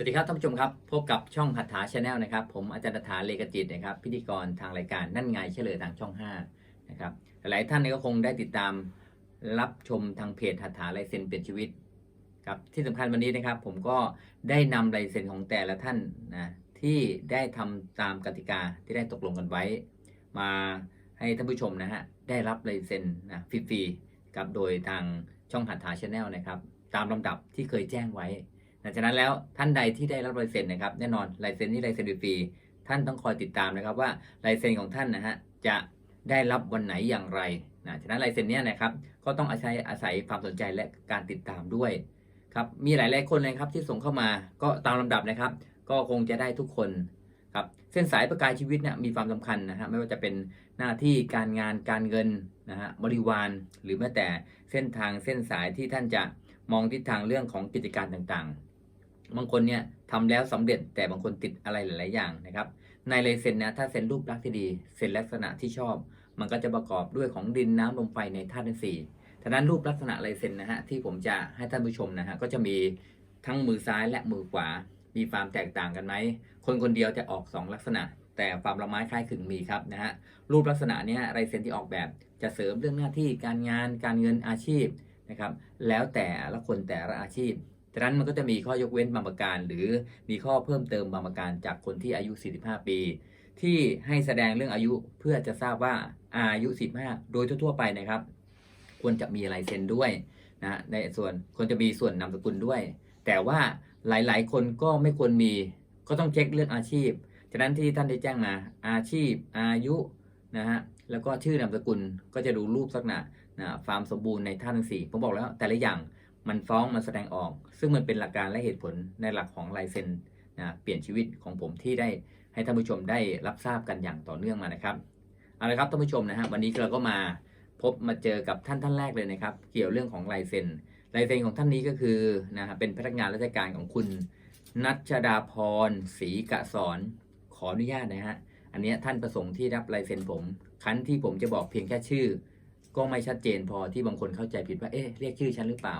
สวัสดีครับท่านผู้ชมครับพบกับช่องหัตถาชาแนลนะครับ ผมอาจารย์หัตถาเลกจิตนะครับ พิธีกรทางรายการนั่นไงเฉลยทางช่อง5นะครับหลายท่านก็คงได้ติดตามรับชมทางเพจหัตถาลายเซ็นเปลี่ยนชีวิตครับที่สำคัญวันนี้นะครับ ผมก็ได้นำลายเซ็นของแต่ละท่านนะที่ได้ทำตามกติกาที่ได้ตกลงกันไว้ มาให้ท่านผู้ชมนะฮะได้รับลายเซ็นนะฟรีๆกับโดยทางช่องหัตถาชาแนลนะครับ ตามลำดับที่เคยแจ้งไว้ หลังจากนั้นแล้วท่านใดที่ได้รับลายเซ็นนะครับแน่นอนลายเซ็นนี่ลายเซ็นฟรีท่านต้องคอยติดตามนะครับว่าลายเซ็นของท่านนะฮะจะได้รับวันไหนอย่างไรนะฉะนั้นลายเซ็นเนี้ยนะครับก็ต้องอาศัยอาศัยความสนใจและการติดตามด้วยครับมีหลายหลายคนเลยครับที่ส่งเข้ามาก็ตามลำดับนะครับ ก็คงจะได้ทุกคนครับเส้นสายประกายชีวิตเนี่ยมีความสำคัญนะฮะไม่ว่าจะเป็นหน้าที่การงานการเงินนะฮะบริวาร หรือแม้แต่เส้นทางเส้นสายที่ท่านจะมองทิศทางเรื่องของกิจการต่างๆ บางคนเนี่ยทำแล้วสำเร็จแต่บางคนติดอะไรหลาย ๆ อย่างนะครับ ในลายเซ็นนะถ้าเซ็นรูปลักษณ์ที่ดีเซ็นลักษณะที่ชอบ มันก็จะประกอบด้วยของดินน้ำลมไฟในธาตุทั้งสี่ฉะนั้นรูปลักษณะลายเซ็นนะฮะที่ผมจะให้ท่านผู้ชมนะฮะก็จะมีทั้งมือซ้ายและมือขวา มีความแตกต่างกันไหมคนคนเดียวจะออก 2 ลักษณะ แต่ความละไม้คล้ายคลึงมีครับนะฮะรูปลักษณะเนี้ยลายเซ็นที่ออกแบบจะเสริมเรื่องหน้าที่การงานการเงินอาชีพนะครับแล้วแต่ละคนแต่ละอาชีพ ฉะนั้นมันก็จะมีข้อยกเว้นบางประการ หรือมีข้อเพิ่มเติมบางประการจากคนที่อายุ 45 ปี ที่ให้แสดงเรื่องอายุเพื่อจะทราบว่าอายุ 15 โดยทั่ว ๆ ไปนะครับ ควรจะมีลายเซ็นด้วยนะในส่วนควรจะมีส่วนนามสกุลด้วย แต่ว่าหลายๆ คนก็ไม่ควรมีก็ต้องเช็คเรื่องอาชีพฉะนั้นที่ท่านได้แจ้งมาอาชีพอายุนะฮะแล้วก็ชื่อนามสกุลก็จะดูรูปลักษณะนะความสมบูรณ์ในท่านทั้งสี่ผมบอกแล้วแต่ละอย่าง มันฟ้องมันแสดงออก ซึ่งมันเป็นหลักการและเหตุผลในหลักของลายเซ็นนะเปลี่ยนชีวิตของผมที่ได้ให้ท่านผู้ชมได้รับทราบกันอย่างต่อเนื่องมานะครับเอาละครับท่านผู้ชมนะฮะวันนี้เราก็มาพบมาเจอกับท่านท่านแรกเลยนะครับ เกี่ยวเรื่องของลายเซ็นลายเซ็นของท่านนี้ก็คือนะฮะเป็นพนักงานราชการของคุณนัชดาพรศรีกะสอนขออนุญาตนะฮะอันนี้ท่านประสงค์ที่รับลายเซ็นผมคันที่ผมจะบอกเพียงแค่ชื่อ ก็ไม่ชัดเจนพอที่บางคนเข้าใจผิดว่าเอ๊ะเรียกชื่อฉันหรือเปล่า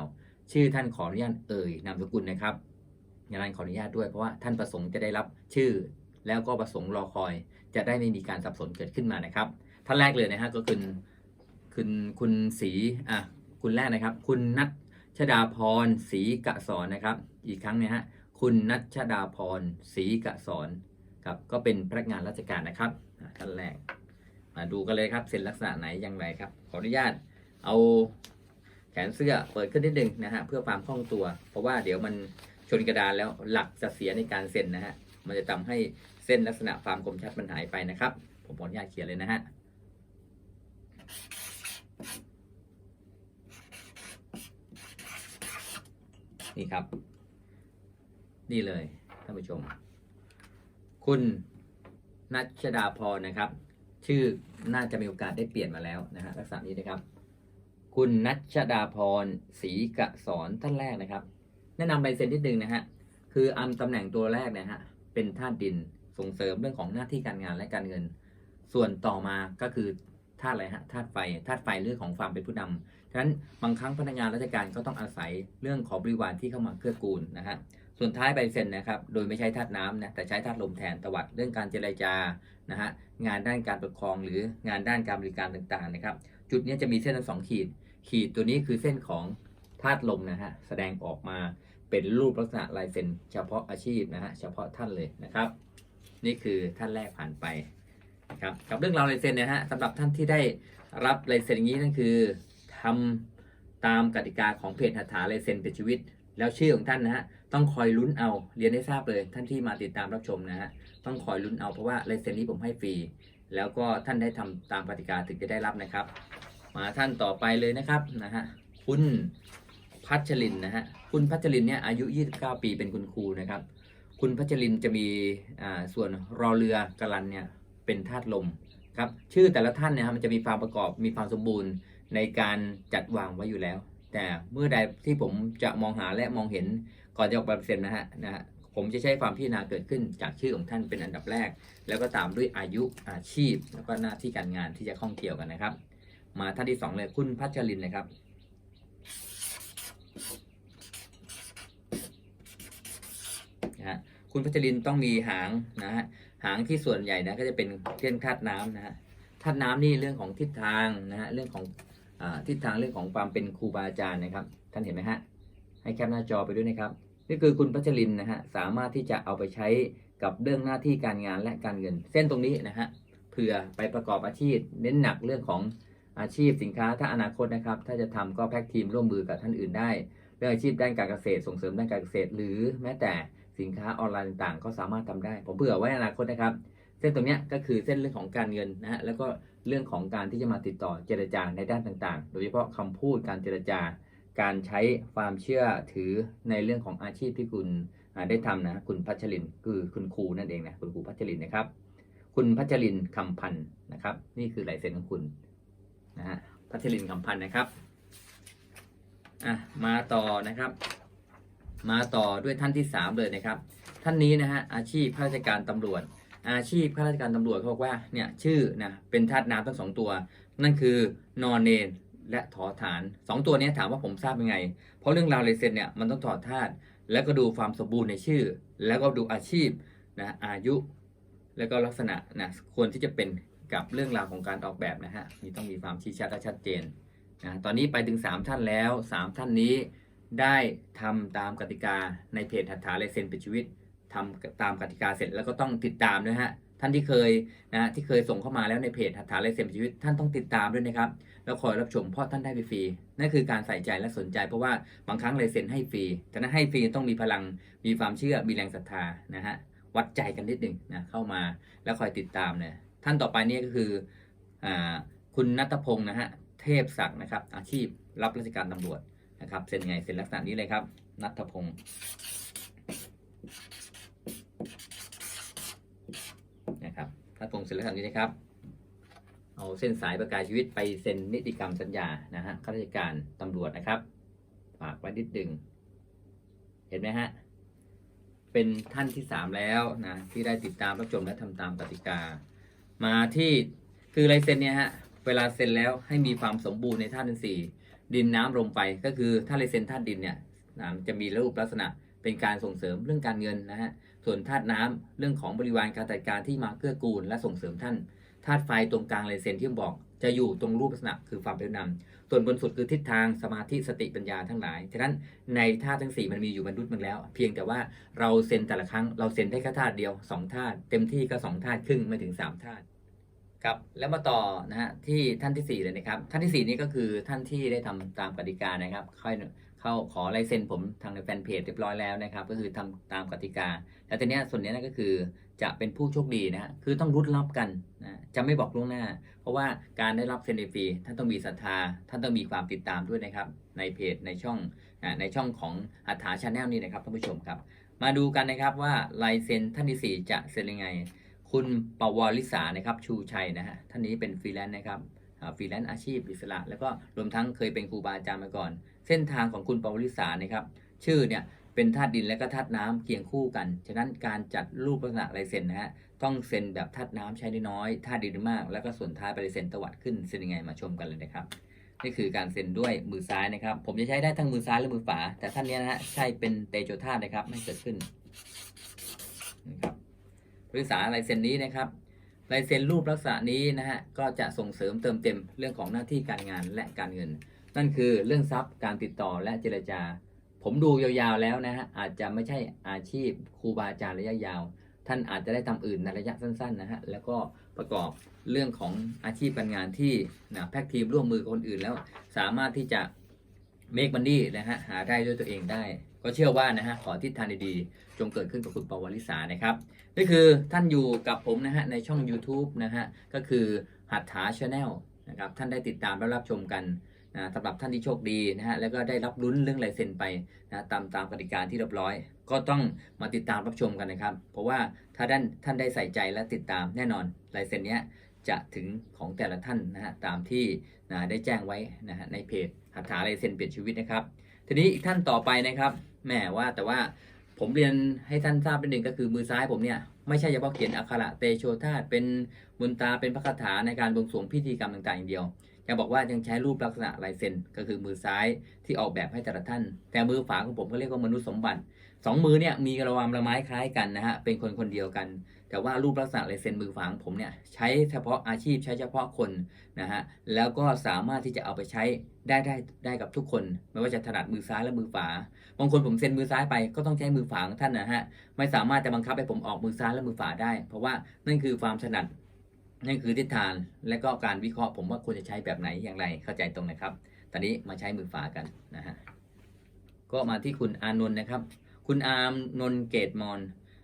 ชื่อท่านขออนุญาตเอ่ยนามสกุลนะครับอย่างนั้นขออนุญาตด้วยเพราะว่าท่านประสงค์จะได้รับชื่อ แล้วก็ประสงค์รอคอย จะได้ไม่มีการสับสนเกิดขึ้นมานะครับ ท่านแรกเลยนะฮะก็คือคุณคุณศรีอะคุณแรกนะครับ คุณนัทชดาพรศรีกะสอนนะครับ อีกครั้งนะฮะคุณนัชดาพรศรีกะสอนครับก็เป็นพนักงานราชการนะครับท่านแรกมาดูกันเลยครับเซ็นลักษณะไหนอย่างไรครับ ขออนุญาตเอา แขนเสื้อเปิดขึ้นนิดนึงนะฮะเพื่อความคล่องตัว เพราะว่าเดี๋ยวมันชนกระดานแล้วหลักจะเสียในการเซ็นนะฮะมันจะทำให้เส้นลักษณะความคมชัดมันหายไปนะครับ ผมขออนุญาตเขียนเลยนะฮะนี่ครับ นี่เลยท่านผู้ชม คุณนัชดาพรนะครับ ชื่อน่าจะมีโอกาสได้เปลี่ยนมาแล้วนะฮะลักษณะนี้นะครับ คุณนัชดาพรศรีกะสอนท่านแรกนะครับ แนะนำใบเซ็นนิดนึงนะฮะคืออันตำแหน่งตัวแรกนะฮะเป็นธาตุดินส่งเสริมเรื่องของหน้าที่การงานและการเงิน ส่วนต่อมาก็คือธาตุอะไรฮะธาตุไฟธาตุไฟเรื่องของความเป็นผู้นำฉะนั้นบางครั้งพนักงานราชการก็ต้องอาศัยเรื่องของบริวารที่เข้ามาเกื้อกูลนะฮะส่วนท้ายใบเซ็นนะครับโดยไม่ใช้ธาตุน้ำนะแต่ใช้ธาตุลมแทนตวัดเรื่องการเจรจานะฮะงานด้านการปกครองหรืองานด้านการบริการต่างๆนะครับ จุดนี้จะมีเส้นทั้งสองขีด ขีดตัวนี้คือเส้นของธาตุลมนะฮะ แสดงออกมาเป็นรูปลักษณะลายเซ็นเฉพาะอาชีพนะฮะ เฉพาะท่านเลยนะครับ นี่คือท่านแรกผ่านไปครับกับเรื่องราวลายเซ็นนะฮะสำหรับท่านที่ได้รับลายเซ็นอย่างนี้นั่นคือทำตามกติกาของเพจหัตถาลายเซ็นเป็นชีวิต แล้วชื่อของท่านนะฮะต้องคอยลุ้นเอาเรียนให้ทราบเลย ท่านที่มาติดตามรับชมนะฮะต้องคอยลุ้นเอาเพราะว่าลายเซ็นนี้ผมให้ฟรีแล้วก็ท่านได้ทำตามกติกาถึงจะได้รับนะครับ มาท่านต่อไปเลยนะครับนะฮะคุณพัชรินนะฮะคุณพัชรินเนี่ยอายุ 29 ปีเป็นคุณครูนะครับ คุณพัชรินจะมีอ่าส่วนรอเรือกรันเนี่ยเป็นธาตุลมครับชื่อแต่ละท่านเนี่ยมันจะมีความประกอบมีความสมบูรณ์ในการจัดวางไว้อยู่แล้ว แต่เมื่อใดที่ผมจะมองหาและมองเห็นก่อนจะออกแบบเซ็นนะฮะนะฮะผมจะใช้ความพิจารณาเกิดขึ้นจากชื่อของท่านเป็นอันดับแรก แล้วก็ตามด้วยอายุอาชีพ แล้วก็หน้าที่การงานที่จะข้องเกี่ยวกันนะครับ มาท่านที่สองเลยคุณพัชรินเลยครับ นะฮะคุณพัชรินต้องมีหางนะฮะหางที่ส่วนใหญ่นะก็จะเป็นเรื่องธาตุน้ำนะฮะธาตุน้ำนี่เรื่องของทิศทางนะฮะเรื่องของอทิศทางเรื่องของความเป็นครูบาอาจารย์นะครับ ท่านเห็นไหมฮะให้แคปหน้าจอไปด้วยนะครับนี่คือคุณพัชรินนะฮะสามารถที่จะเอาไปใช้กับเรื่องหน้าที่การงานและการเงิน เส้นตรงนี้นะฮะเผื่อไปประกอบอาชีพ เน้นหนักเรื่องของ อาชีพสินค้าถ้าอนาคตนะครับ ถ้าจะทำก็แพ็กทีมร่วมมือกับท่านอื่นได้ เรื่องอาชีพด้านการเกษตรส่งเสริมด้านการเกษตร หรือแม้แต่สินค้าออนไลน์ต่างๆ ก็สามารถทำได้ ผมเผื่อไว้อนาคตนะครับ เส้นตรงนี้ก็คือเส้นเรื่องของการเงินนะฮะแล้วก็เรื่องของการที่จะมาติดต่อเจรจาในด้านต่างๆ โดยเฉพาะคำพูดการเจรจาการใช้ความเชื่อถือในเรื่องของอาชีพที่คุณได้ทำนะ คุณพัชรินคือคุณครูนั่นเองนะคุณครูพัชรินนะครับ คุณพัชรินคำพันธ์นะครับ นี่คือลายเซ็นของคุณ นะฮะพัชรินคำพันธ์นะครับอะมาต่อนะครับ มาต่อด้วยท่านที่สามเลยนะครับ ท่านนี้นะฮะอาชีพข้าราชการตำรวจ อาชีพข้าราชการตำรวจเขาบอกว่าเนี่ยชื่อนะเป็นธาตุน้ำทั้งสองตัว นั่นคือนอนเนนและถอฐานสองตัวนี้ถามว่าผมทราบยังไง เพราะเรื่องราวเลยเซ็นเนี่ยมันต้องถอดธาตุแล้วก็ดูความสมบูรณ์ในชื่อ แล้วก็ดูอาชีพนะอายุ แล้วก็ลักษณะนะควรที่จะเป็น กับเรื่องราวของการออกแบบนะฮะมีต้องมีความชี้ชัดและชัดเจนนะตอนนี้ไปถึง 3 ท่านแล้ว 3 ท่านนี้ได้ทำตามกติกาในเพจหัตถาลายเซ็นเป็นชีวิตทำตามกติกาเสร็จแล้วก็ต้องติดตามด้วยฮะท่านที่เคยนะที่เคยส่งเข้ามาแล้วในเพจหัตถาลายเซ็นเป็นชีวิต ท่านต้องติดตามด้วยนะครับแล้วคอยรับชมเพราะท่านได้ฟรีนั่นคือการใส่ใจและสนใจ เพราะว่าบางครั้งลายเซ็นให้ฟรีแต่นั้นให้ฟรีต้องมีพลังมีความเชื่อมีแรงศรัทธานะฮะวัดใจกันนิดหนึ่งนะเข้ามาแล้วคอยติดตามเนี่ย ท่านต่อไปนี่ก็คืออคุณนัทพงศ์นะฮะเทพศักดิ์นะครับ อาชีพรับราชการตำรวจนะครับเซ็นไงเซ็นลักษณะนี้เลยครับนัทพงศ์นะครับนัทพงศ์เซ็นลักษณะนี้นะครับเอาเส้นสายประกายชีวิตไปเซ็นนิติกรรมสัญญานะฮะข้าราชการตำรวจนะครับฝากไว้นิดดึง เห็นไหมฮะเป็นท่านที่สามแล้วนะที่ได้ติดตามรับชมและทำตามกติกา มาที่คือลายเซ็นเนี่ยฮะเวลาเซ็นแล้วให้มีความสมบูรณ์ในธาตุทั้งสี่ดินน้ำลมไฟก็คือถ้าลายเซ็นธาตุดินเนี่ยนะมันจะมีรูปลักษณะเป็นการส่งเสริมเรื่องการเงินนะฮะส่วนธาตุน้ำเรื่องของบริวารการจัดการที่มาเกื้อกูลและส่งเสริมท่านธาตุไฟตรงกลางลายเซ็นที่บอกจะอยู่ตรงรูปลักษณะคือความเป็นผู้นำ ส่วนบนสุดคือทิศทางสมาธิสติปัญญาทั้งหลาย ฉะนั้นในธาตุทั้งสี่มันมีอยู่บรรลุมันแล้ว เพียงแต่ว่าเราเซ็นแต่ละครั้งเราเซ็นได้แค่ธาตุเดียวสองธาตุเต็มที่ก็สองธาตุครึ่งไม่ถึงสามธาตุครับแล้วมาต่อนะฮะที่ท่านที่สี่เลยนะครับ ท่านที่สี่นี้ก็คือท่านที่ได้ทำตามกติกานะครับค่อยเข้าขอลายเซ็นผมทางในแฟนเพจเรียบร้อยแล้วนะครับ ก็คือทำตามกติกา แล้วทีนี้ส่วนนี้ยนก็คือ จะเป็นผู้โชคดีนะฮะคือต้องรุดรับกันนะจะไม่บอกล่วงหน้า เพราะว่าการได้รับเซ็นฟรีท่านต้องมีศรัทธา ท่านต้องมีความติดตามด้วยนะครับ ในเพจในช่องนะในช่องของอัฐาชาแนลนี่นะครับท่านผู้ชมครับ มาดูกันนะครับว่าลายเซ็นท่านที่ 4 จะเซ็นยังไง คุณปวลิสานะครับชูชัยนะฮะท่านนี้เป็นฟรีแลนซ์นะครับฟรีแลนซ์อาชีพอิสระ แล้วก็รวมทั้งเคยเป็นครูบาอาจารย์มาก่อน เส้นทางของคุณปวลิสานะครับ ชื่อเนี่ย เป็นธาตุดินและก็ธาตุน้ำเคียงคู่กัน ฉะนั้นการจัดรูปลักษณะลายเซ็นนะฮะต้องเซ็นแบบธาตุน้ำใช้น้อยธาตุดินมาก แล้วก็ส่วนท้ายไปลายเซ็นตวัดขึ้นเซ็นยังไงมาชมกันเลยนะครับนี่คือการเซ็นด้วยมือซ้ายนะครับ ผมจะใช้ได้ทั้งมือซ้ายและมือขวาแต่ท่านนี้นะฮะใช่เป็นเตโชธาตุนะครับไม่เกิดขึ้นนะครับบริษัทลายเซ็นนี้นะครับลายเซ็นรูปลักษณะนี้นะฮะก็จะส่งเสริมเติมเต็มเรื่องของหน้าที่การงานและการเงิน นั่นคือเรื่องทรัพย์การติดต่อและเจรจา ผมดูยาวๆแล้วนะฮะอาจจะไม่ใช่อาชีพครูบาอาจารย์ระยะยาว ท่านอาจจะได้ทำอื่นในระยะสั้นๆนะฮะแล้วก็ประกอบเรื่องของอาชีพการงานที่นะแพ็กทีมร่วมมือกับคนอื่นแล้ว สามารถที่จะเม k มันนี่นะฮะหาได้ด้วยตัวเองได้ ก็เชื่อว่านะฮะขอทิศทางดีๆ จงเกิดขึ้นกับคุณปวลิสานะครับนี่คือท่านอยู่กับผมนะฮะในช่อง YouTube นะฮะก็คือหัตถาชาแนลนะครับท่านได้ติดตามและรับชมกัน สำหรับท่านที่โชคดีนะฮะแล้วก็ได้รับลุ้นเรื่องลายเซ็นไปนะตามตามกติกาที่เรียบร้อย ก็ต้องมาติดตามรับชมกันนะครับ เพราะว่าถ้าท่านท่านได้ใส่ใจและติดตามแน่นอนลายเซ็นเนี้ยจะถึงของแต่ละท่านนะฮะตามที่นะได้แจ้งไว้นะฮะในเพจหัตถาลายเซ็นเปลี่ยนชีวิตนะครับ ทีนี้อีกท่านต่อไปนะครับแหมว่าแต่ว่าผมเรียนให้ท่านทราบเป็นหนึ่งก็คือมือซ้ายผมเนี่ยไม่ใช่เฉพาะเขียนอักขระเตโชธาตเป็นมุนตาเป็นพระคาถาในการบวงสรวงพิธีกรรมต่างๆอย่างเดียว ยังบอกว่ายังใช้รูปลักษณะลายเซ็นก็คือมือซ้ายที่ออกแบบให้แต่ละท่าน แต่มือขวาของผมก็เรียกว่ามนุษย์สมบัติสองมือเนี่ยมีระวามระไม้คล้ายกันนะฮะเป็นคนคนเดียวกัน แต่ว่ารูปลักษณะลายเซ็นมือขวาของผมเนี่ยใช้เฉพาะอาชีพใช้เฉพาะคนนะฮะแล้วก็สามารถที่จะเอาไปใช้ได้ได้ได้กับทุกคน ไม่ว่าจะถนัดมือซ้ายและมือขวาบางคนผมเซ็นมือซ้ายไปก็ต้องใช้มือขวาของท่านนะฮะไม่สามารถจะบังคับให้ผมออกมือซ้ายและมือขวาได้ เพราะว่านั่นคือความถนัด นั่นคือทิศทางและก็การวิเคราะห์ผมว่าควรจะใช้แบบไหนอย่างไรเข้าใจตรงนะครับ ตอนนี้มาใช้มือฝากันนะฮะก็มาที่คุณอานนท์นะครับ คุณอามนนเกตมอน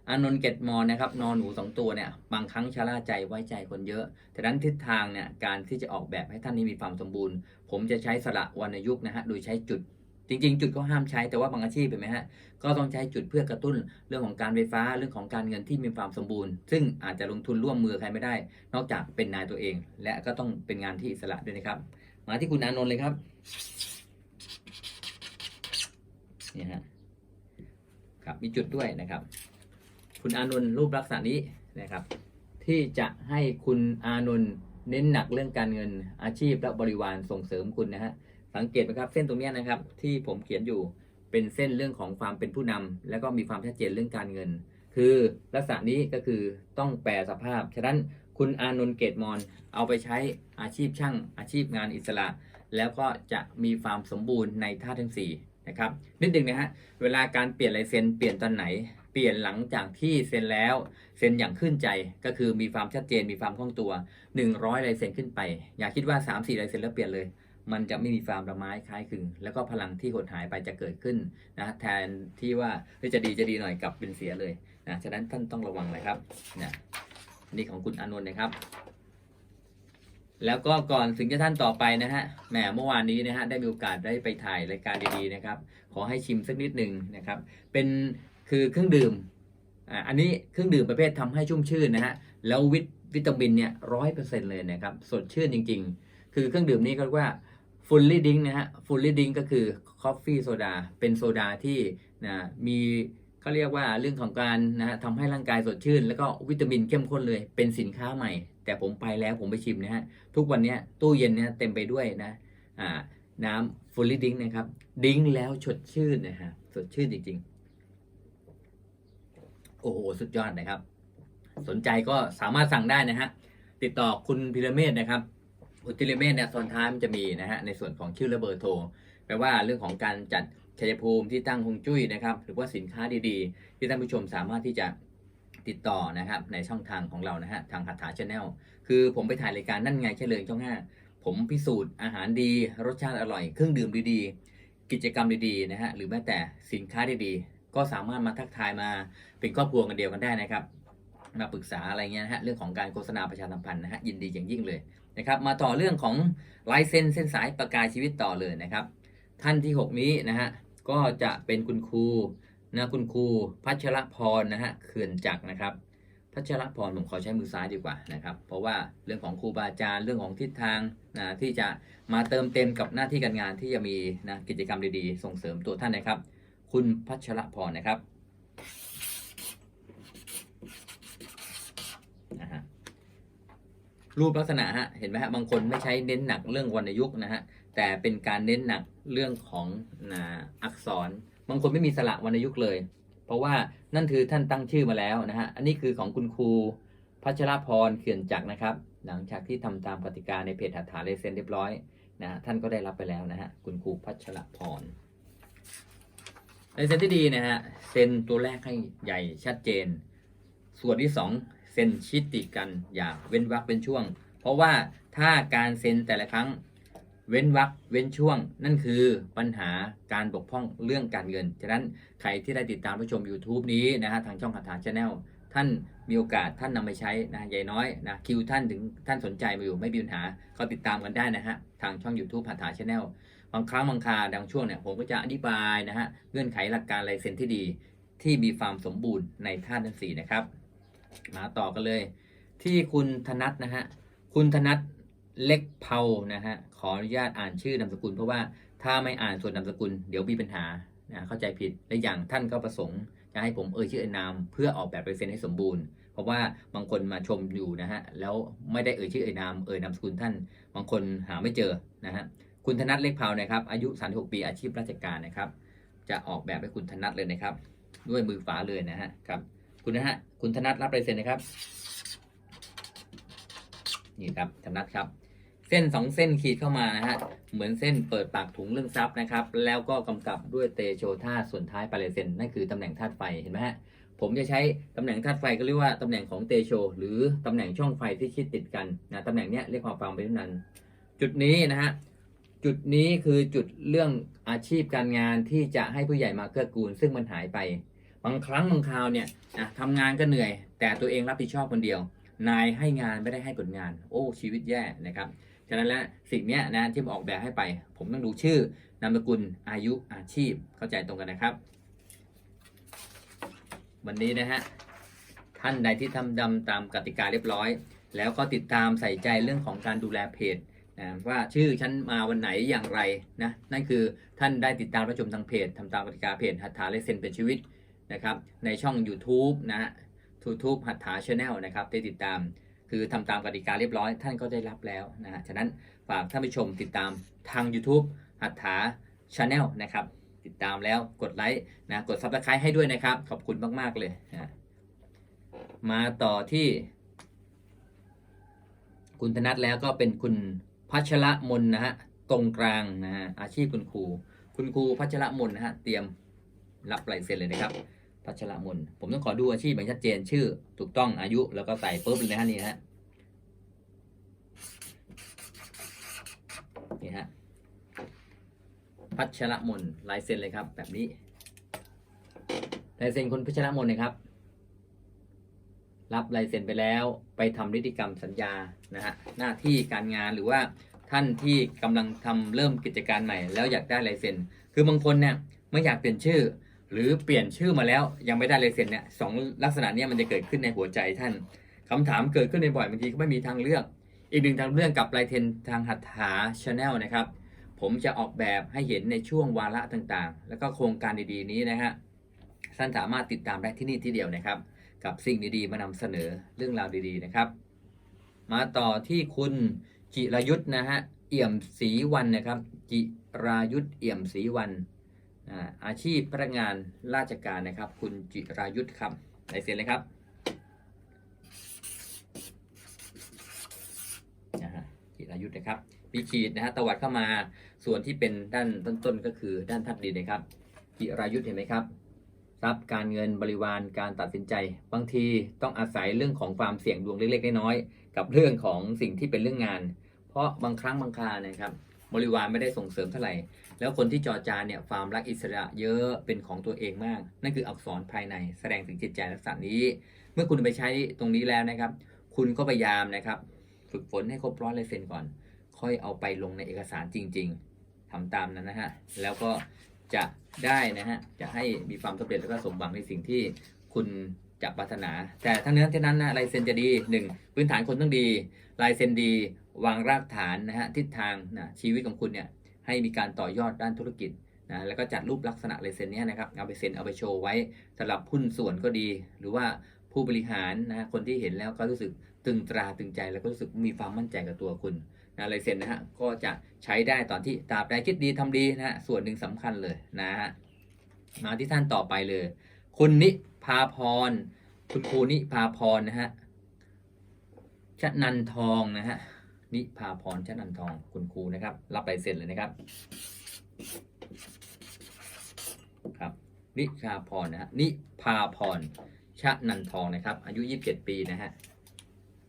อานนท์เกตมอนนะครับนอนหนูสองตัวเนี่ยบางครั้งชะล่าใจไว้ใจคนเยอะแต่นั้นทิศทางเนี่ยการที่จะออกแบบให้ท่านนี้มีความสมบูรณ์ ผมจะใช้สระวรรณยุกต์นะฮะโดยใช้จุด จริง ๆ จุดก็ห้ามใช้แต่ว่าบางอาชีพเป็นไหมฮะก็ต้องใช้จุดเพื่อกระตุ้นเรื่องของการไฟฟ้าเรื่องของการเงินที่มีความสมบูรณ์ ซึ่งอาจจะลงทุนร่วมมือใครไม่ได้ นอกจากเป็นนายตัวเอง และก็ต้องเป็นงานที่อิสระด้วยนะครับ มาที่คุณอานนท์เลยครับนี่ฮะครับมีจุดด้วยนะครับ คุณอานนท์รูปลักษณะนี้นะครับ ที่จะให้คุณอานนท์เน้นหนักเรื่องการเงินอาชีพและบริวารส่งเสริมคุณนะฮะ สังเกตไหมครับ เส้นตรงนี้นะครับ ที่ผมเขียนอยู่เป็นเส้นเรื่องของความเป็นผู้นำแล้วก็มีความชัดเจนเรื่องการเงิน คือลักษณะนี้ก็คือต้องแปลสภาพ ฉะนั้นคุณอานนท์เกตมอนเอาไปใช้อาชีพช่างอาชีพงานอิสระ แล้วก็จะมีความสมบูรณ์ในท่าทั้งสี่นะครับนิดนึงนะฮะเวลาการเปลี่ยนลายเซ็นเปลี่ยนตอนไหนเปลี่ยนหลังจากที่เซ็นแล้วเซ็นอย่างขึ้นใจก็คือมีความชัดเจนมีความคล่องตัว 100ลายเซ็นขึ้นไป อย่าคิดว่า 3 4ลายเซ็นแล้วเปลี่ยนเลย มันจะไม่มีความระไม้คล้ายคลึง แล้วก็พลังที่หดหายไปจะเกิดขึ้นนะแทนที่ว่าจะดีจะดีหน่อยกลับเป็นเสียเลยนะฉะนั้นท่านต้องระวังนะครับนะนี่ของคุณอานนท์นะครับ แล้วก็ก่อนถึงจะท่านต่อไปนะฮะแหมเมื่อวานนี้นะฮะได้มีโอกาสได้ไปถ่ายรายการดีๆนะครับ ขอให้ชิมสักนิดหนึ่งนะครับ เป็นคือเครื่องดื่มอ่าอันนี้เครื่องดื่มประเภททำให้ชุ่มชื่นนะฮะแล้ววิตวิตามินเนี่ยร้อยเปอร์เซ็นต์เลยนะครับ สดชื่นจริง ๆ คือเครื่องดื่มนี้ก็เรียกว่า fully drink นะฮะ fully drink ก็คือ coffee soda เป็นโซดาที่นะมีเขาเรียกว่าเรื่องของการนะฮะทำให้ร่างกายสดชื่น แล้วก็วิตามินเข้มข้นเลย เป็นสินค้าใหม่ แต่ผมไปแล้วผมไปชิมนะฮะทุกวันนี้ตู้เย็นเนี่ยเต็มไปด้วยนะอ่าน้ำ fully drink นะครับดิ้งแล้วสดชื่นนะฮะสดชื่นจริง ๆ โอ้โหสุดยอดนะครับ สนใจก็สามารถสั่งได้นะฮะติดต่อคุณพิรเมศนะครับ อุติเลเมศเนี่ยตอนท้ายมันจะมีนะฮะในส่วนของชื่อและเบอร์โทรแปลว่าเรื่องของการจัดชัยภูมิที่ตั้งฮงจุ้ยนะครับหรือว่าสินค้าดีๆ ที่ท่านผู้ชมสามารถที่จะติดต่อนะครับในช่องทางของเรานะฮะทางหัตถาชาแนลคือผมไปถ่ายรายการนั่นไงเฉลิงช่องห้าผมพิสูจน์อาหารดีรสชาติอร่อยเครื่องดื่มดีๆ กิจกรรมดีๆนะฮะหรือแม้แต่สินค้าดีๆ ก็สามารถมาทักทายมาเป็นครอบครัวกันเดียวกันได้นะครับ มาปรึกษาอะไรเงี้ยนะฮะเรื่องของการโฆษณาประชาสัมพันธ์นะฮะยินดีอย่างยิ่งเลย นะครับมาต่อเรื่องของลายเส้นเส้นสายประกายชีวิตต่อเลยนะครับ ท่านที่ 6 นี้นะฮะก็จะเป็นคุณครูนะคุณครูพัชรพรนะฮะเขื่อนจักรนะครับ พัชรพรผมขอใช้มือซ้ายดีกว่านะครับ เพราะว่าเรื่องของครูบาอาจารย์เรื่องของทิศทางนะที่จะมาเติมเต็มกับหน้าที่การงานที่จะมีนะกิจกรรมดีๆ ส่งเสริมตัวท่านนะครับ คุณพัชรพรนะครับนะฮะ รูปลักษณะฮะเห็นไหมฮะบางคนไม่ใช้เน้นหนักเรื่องวรรณยุกต์นะฮะแต่เป็นการเน้นหนักเรื่องของนะอักษร บางคนไม่มีสระวรรณยุกต์เลย เพราะว่านั่นคือท่านตั้งชื่อมาแล้วนะฮะอันนี้คือของคุณครูพัชรพรเขื่อนจักรนะครับ หลังจากที่ทำตามกติกาในเพจหัตถาเลเซนเรียบร้อยนะฮะท่านก็ได้รับไปแล้วนะฮะคุณครูพัชรพรในเซนที่ดีนะฮะเซนตัวแรกให้ใหญ่ชัดเจน ส่วนที่สอง เซ็นชิดติดกันอย่าเว้นวรรคเป็นช่วง เพราะว่าถ้าการเซ็นแต่ละครั้งเว้นวรรคเว้นช่วง นั่นคือปัญหาการบกพร่องเรื่องการเงิน ฉะนั้นใครที่ได้ติดตามผู้ชม YouTube นี้นะฮะทางช่องคาถาชาแนลท่านมีโอกาสท่านนำไปใช้นะใหญ่น้อยนะคิวท่านถึงท่านสนใจมาอยู่ไม่มีปัญหาก็ติดตามกันได้นะฮะทางช่อง YouTube คาถาชาแนลบางครั้งบางคาบางช่วงเนี่ยผมก็จะอธิบายนะฮะเงื่อนไขหลักการลายเซ็นที่ดีที่มีความสมบูรณ์ในท่าตุทั้งสี่นะครับ มาต่อกันเลย ที่คุณธนัทนะฮะคุณธนัทเล็กเผานะฮะขออนุญาตอ่านชื่อนามสกุล เพราะว่าถ้าไม่อ่านส่วนนามสกุล เดี๋ยวมีปัญหานะเข้าใจผิดและอย่างท่านก็ประสงค์จะให้ผมเอ่ยชื่อเอ่ยนามเพื่อออกแบบลายเซ็นให้สมบูรณ์ เพราะว่าบางคนมาชมอยู่นะฮะแล้วไม่ได้เอ่ยชื่อเอ่ยนามเอ่ยนามสกุลท่าน บางคนหาไม่เจอนะฮะคุณธนัทเล็กเผานะครับอายุ36ปีอาชีพราชการนะครับ จะออกแบบให้คุณธนัทเลยนะครับ ด้วยมือฝาเลยนะฮะครับ คุณนะฮะคุณธนัทรับลายเซ็นนะครับ นี่ครับธนัทครับ เส้นสองเส้นขีดเข้ามานะฮะเหมือนเส้นเปิดปากถุงเรื่องซับนะครับ แล้วก็กำกับด้วยเตโชธาส่วนท้ายปลายลายเซ็นนั่นคือตำแหน่งธาตุไฟเห็นไหมฮะผมจะใช้ตำแหน่งธาตุไฟก็เรียกว่าตำแหน่งของเตโช หรือตำแหน่งช่องไฟที่ชิดติดกันนะตำแหน่งเนี้ยเรียกความฟังไปเท่านั้น จุดนี้นะฮะจุดนี้คือจุดเรื่องอาชีพการงานที่จะให้ผู้ใหญ่มาเกื้อกูล ซึ่งมันหายไป บางครั้งบางคราวเนี่ยนะทำงานก็เหนื่อย แต่ตัวเองรับผิดชอบคนเดียว นายให้งานไม่ได้ให้ผลงาน โอ้ชีวิตแย่นะครับฉะนั้นแล้วสิ่งนี้นะที่ผมออกแบบให้ไป ผมต้องดูชื่อนามสกุลอายุอาชีพเข้าใจตรงกันนะครับ วันนี้นะฮะท่านใดที่ทำดำตามกติกาเรียบร้อย แล้วก็ติดตามใส่ใจเรื่องของการดูแลเพจนะว่าชื่อฉันมาวันไหนอย่างไรนะนั่นคือท่านได้ติดตามรับชมทางเพจทำตามกติกาเพจหัตถาเลเซนเป็นชีวิต นะครับในช่อง YouTube นะฮะ YouTube หัตถาชาแนลนะครับได้ติดตาม คือทำตามกติกาเรียบร้อย ท่านก็ได้รับแล้วนะฮะฉะนั้นฝากท่านผู้ชมติดตามทาง YouTube หัตถาชาแนลนะครับ ติดตามแล้วกดไลค์นะกด Subscribe ให้ด้วยนะครับ ขอบคุณมาก ๆ เลยนะมาต่อที่ คุณธนัทแล้วก็เป็นคุณพัชระมนนะฮะตรงกลางนะฮะอาชีพคุณครู คุณครูพัชระมนนะฮะเตรียมรับลายเซ็นเลยนะครับ พัชระมนผมต้องขอดูอาชีพอย่างชัดเจนชื่อ ถูกต้องอายุแล้วก็ใส่ปุ๊บเลยนะฮะนี่ฮะนี่ฮะพัชระมนลายเซ็นเลยครับ แบบนี้ลายเซ็นคุณพัชระมนนะครับ รับลายเซ็นไปแล้วไปทำนิติกรรมสัญญานะฮะหน้าที่การงานหรือว่าท่านที่กำลังทำเริ่มกิจการใหม่ แล้วอยากได้ลายเซ็นคือบางคนเนี่ยไม่อยากเปลี่ยนชื่อ หรือเปลี่ยนชื่อมาแล้วยังไม่ได้ลายเซ็นเนี่ยสองลักษณะนี้มันจะเกิดขึ้นในหัวใจท่านคำถามเกิดขึ้นในบ่อยบางทีก็ไม่มีทางเลือก อีกหนึ่งทางเลือกกับลายเซ็นทางหัตถาชาแนลนะครับ ผมจะออกแบบให้เห็นในช่วงวาระต่างๆ แล้วก็โครงการดีๆนี้นะฮะท่านสามารถติดตามได้ที่นี่ที่เดียวนะครับ กับสิ่งดีๆ มานำเสนอเรื่องราวดีๆนะครับ มาต่อที่คุณจิรายุทธ์นะฮะเอี่ยมศรีวันนะครับ จิรายุทธ์เอี่ยมศรีวัน อาชีพพนักงานราชการนะครับ คุณจิรายุทธ์ครับลายเซ็นเลยครับจิรายุทธ์นะครับมีขีดนะฮะตวัดเข้ามาส่วนที่เป็นด้านต้นๆก็คือด้านทัดดินนะครับจิรายุทธ์เห็นไหมครับทรัพย์การเงินบริวารการตัดสินใจ บางทีต้องอาศัยเรื่องของความเสี่ยงดวงเล็กๆน้อยๆกับเรื่องของสิ่งที่เป็นเรื่องงาน เพราะบางครั้งบางครานะครับ บริวารไม่ได้ส่งเสริมเท่าไหร่ แล้วคนที่จอจานเนี่ยความรักอิสระเยอะเป็นของตัวเองมาก นั่นคืออักษรภายในแสดงถึงจิตใจลักษณะนี้ เมื่อคุณไปใช้ตรงนี้แล้วนะครับ คุณก็พยายามนะครับ ฝึกฝนให้ครบร้อยลายเซ็นก่อน ค่อยเอาไปลงในเอกสารจริง ๆทำตามนั้นนะฮะแล้วก็จะได้นะฮะจะให้มีความสำเร็จแล้วก็สมหวังในสิ่งที่คุณ จะปรารถนา แต่ทั้งนี้ทั้งนั้นนะลายเซ็นจะดีหนึ่งพื้นฐานคนต้องดีลายเซ็นดีวางรากฐานนะฮะทิศทางนะชีวิตของคุณเนี่ยให้มีการต่อยอดด้านธุรกิจนะแล้วก็จัดรูปลักษณะลายเซ็นเนี้ยนะครับเอาไปเซ็นเอาไปโชว์ไว้สำหรับหุ้นส่วนก็ดี หรือว่าผู้บริหารนะคนที่เห็นแล้วก็รู้สึกตึงตราตึงใจแล้วก็รู้สึกมีความมั่นใจกับตัวคุณนะลายเซ็นนะฮะก็จะใช้ได้ตอนที่ตราบใดคิดดีทำดีนะฮะส่วนหนึ่งสำคัญเลยนะฮะมาที่ท่านต่อไปเลย คุณนิ พาพร คุณครูนิพาพรนะฮะชนันทองนะฮะนิพาพรชนันทองคุณครูนะครับ รับลายเซ็นเลยนะครับ ครับ นิชาพรนะฮะนิพาพรชนันทองนะครับ อายุ 27 ปีนะฮะ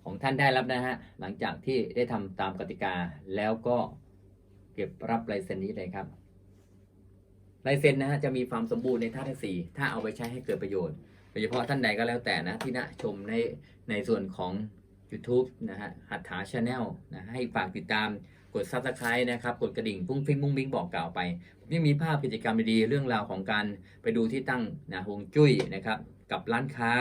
ของท่านได้รับนะฮะหลังจากที่ได้ทำตามกติกาแล้วก็เก็บรับลายเซ็นนี้เลยครับ ลายเซ็นนะฮะจะมีความสมบูรณ์ในท่าที่สี่ถ้าเอาไปใช้ให้เกิดประโยชน์โดยเฉพาะท่านใดก็แล้วแต่นะที่นะชมในในส่วนของ YouTube นะฮะหัตถาชาแนลนะให้ฝากติดตามกด Subscribe นะครับ กดกระดิ่ง ปุ้งฟิ้งมุ้งมิ้งบอกกล่าวไป ผมยังมีภาพกิจกรรมดีๆเรื่องราวของการไปดูที่ตั้งนะฮวงจุ้ยนะครับกับร้านค้า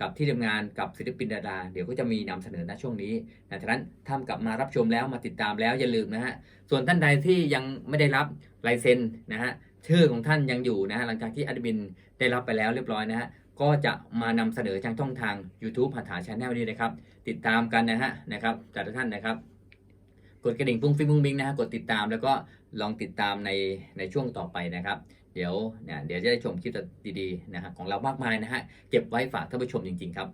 กับที่ทำงานกับศิลปินดารา เดี๋ยวก็จะมีนำเสนอในช่วงนี้นะฉะนั้นท่านกลับมารับชมแล้วมาติดตามแล้วอย่าลืมนะฮะส่วนท่านใดที่ยังไม่ได้รับลายเซ็นนะฮะ ชื่อของท่านยังอยู่นะฮะหลังจากที่แอดมินได้รับไปแล้วเรียบร้อยนะฮะก็จะมานำเสนอทางช่องทาง YouTube หัตถาชาแนลนี้นะครับ ติดตามกันนะฮะนะครับแต่ละท่านนะครับ กดกระดิ่งปุ้งฟิ้งปุ้งบิงนะฮะกดติดตามแล้วก็ลองติดตามในในช่วงต่อไปนะครับ เดี๋ยวเนี่ยเดี๋ยวจะได้ชมคลิปดีๆนะฮะของเรามากมายนะฮะเก็บไว้ฝากท่านผู้ชมจริงๆครับ